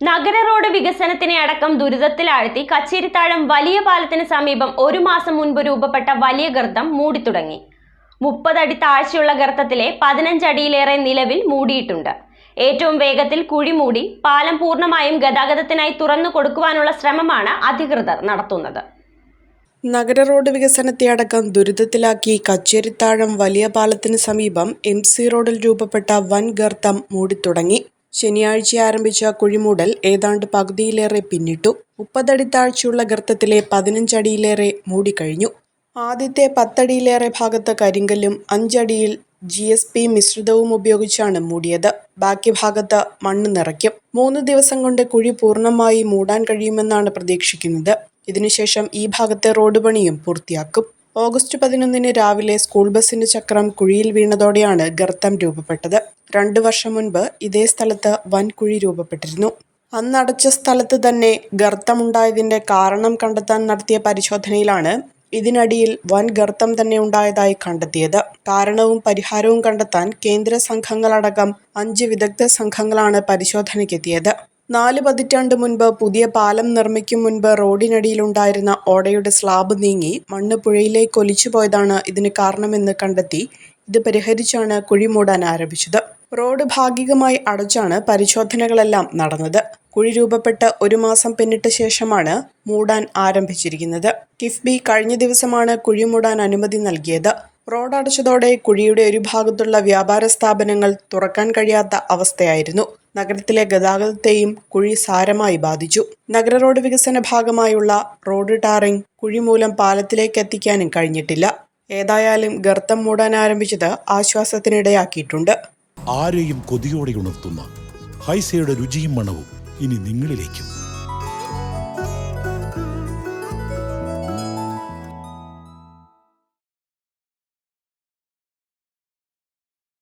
നഗര റോഡ് വികസനത്തിനെ അടക്കം ദുരിതത്തിലാഴ്ത്തി കച്ചേരിത്താഴം വലിയ പാലത്തിന് സമീപം ഒരു മാസം മുൻപ് രൂപപ്പെട്ട വലിയ ഗർത്തം മൂടിത്തുടങ്ങി. മുപ്പതടി താഴ്ചയുള്ള ഗർത്തത്തിലെ പതിനഞ്ചടിയിലേറെ നിലവിൽ മൂടിയിട്ടുണ്ട്. ഏറ്റവും വേഗത്തിൽ കുഴി മൂടി പാലം പൂർണമായും ഗതാഗതത്തിനായി തുറന്നു കൊടുക്കുവാനുള്ള ശ്രമമാണ് അധികൃതർ നടത്തുന്നത്. നഗര റോഡ് വികസനത്തെ അടക്കം ദുരിതത്തിലാക്കി കച്ചേരിത്താഴം വലിയ പാലത്തിന് സമീപം എം സി റോഡിൽ രൂപപ്പെട്ട വൻ ഗർത്തം മൂടിത്തുടങ്ങി. ശനിയാഴ്ച ആരംഭിച്ച കുഴിമൂടൽ ഏതാണ്ട് പകുതിയിലേറെ പിന്നിട്ടു. മുപ്പതടി താഴ്ചയുള്ള ഗർത്തത്തിലെ പതിനഞ്ചടിയിലേറെ മൂടിക്കഴിഞ്ഞു. ആദ്യത്തെ പത്തടിയിലേറെ ഭാഗത്ത് കരിങ്കല്ലും അഞ്ചടിയിൽ ജി എസ് പി മിശ്രിതവും ഉപയോഗിച്ചാണ് മൂടിയത്. ബാക്കി ഭാഗത്ത് മണ്ണ് നിറയ്ക്കും. മൂന്ന് ദിവസം കൊണ്ട് കുഴി പൂർണമായി മൂടാൻ കഴിയുമെന്നാണ് പ്രതീക്ഷിക്കുന്നത്. ഇതിനുശേഷം ഈ ഭാഗത്തെ റോഡ് പണിയും പൂർത്തിയാക്കും. ഓഗസ്റ്റ് പതിനൊന്നിന് രാവിലെ സ്കൂൾ ബസിന്റെ ചക്രം കുഴിയിൽ വീണതോടെയാണ് ഗർത്തം രൂപപ്പെട്ടത്. രണ്ടു വർഷം മുൻപ് ഇതേ സ്ഥലത്ത് വൻ കുഴി രൂപപ്പെട്ടിരുന്നു. അന്നടച്ച സ്ഥലത്ത് തന്നെ ഗർത്തമുണ്ടായതിന്റെ കാരണം കണ്ടെത്താൻ നടത്തിയ പരിശോധനയിലാണ് ഇതിനടിയിൽ വൻ ഗർത്തം തന്നെ ഉണ്ടായതായി കണ്ടെത്തിയത്. കാരണവും പരിഹാരവും കണ്ടെത്താൻ കേന്ദ്ര സംഘങ്ങളടക്കം അഞ്ച് വിദഗ്ധ സംഘങ്ങളാണ് പരിശോധനയ്ക്കെത്തിയത്. നാല് പതിറ്റാണ്ട് മുൻപ് പുതിയ പാലം നിർമ്മിക്കും മുൻപ് റോഡിനടിയിലുണ്ടായിരുന്ന ഓടയുടെ സ്ലാബ് നീങ്ങി മണ്ണ് പുഴയിലേക്ക് ഒലിച്ചു പോയതാണ് ഇതിന് കാരണമെന്ന് കണ്ടെത്തി. ഇത് പരിഹരിച്ചാണ് കുഴി മൂടാൻ ആരംഭിച്ചത്. റോഡ് ഭാഗികമായി അടച്ചാണ് പരിശോധനകളെല്ലാം നടന്നത്. കുഴി രൂപപ്പെട്ട് ഒരു മാസം പിന്നിട്ട ശേഷമാണ് മൂടാൻ ആരംഭിച്ചിരിക്കുന്നത്. കിഫ്ബി കഴിഞ്ഞ ദിവസമാണ് കുഴി മൂടാൻ അനുമതി നൽകിയത്. റോഡ് അടച്ചതോടെ കുഴിയുടെ ഒരു ഭാഗത്തുള്ള വ്യാപാര സ്ഥാപനങ്ങൾ തുറക്കാൻ കഴിയാത്ത അവസ്ഥയായിരുന്നു. നഗരത്തിലെ ഗതാഗതത്തെയും കുഴി സാരമായി ബാധിച്ചു. നഗര റോഡ് വികസന ഭാഗമായുള്ള റോഡ് ടാറിംഗ് കുഴി മൂലം പാലത്തിലേക്ക് എത്തിക്കാനും കഴിഞ്ഞിട്ടില്ല. ഏതായാലും ഗർത്തം മൂടാൻ ആരംഭിച്ചത് ആശ്വാസത്തിനിടയാക്കിയിട്ടുണ്ട്. ആരെയും കൊതിയോടെ ഉണർത്തുന്ന ഹൈസയുടെ രുചിയും മണവും ഇനി നിങ്ങളിലേക്കും.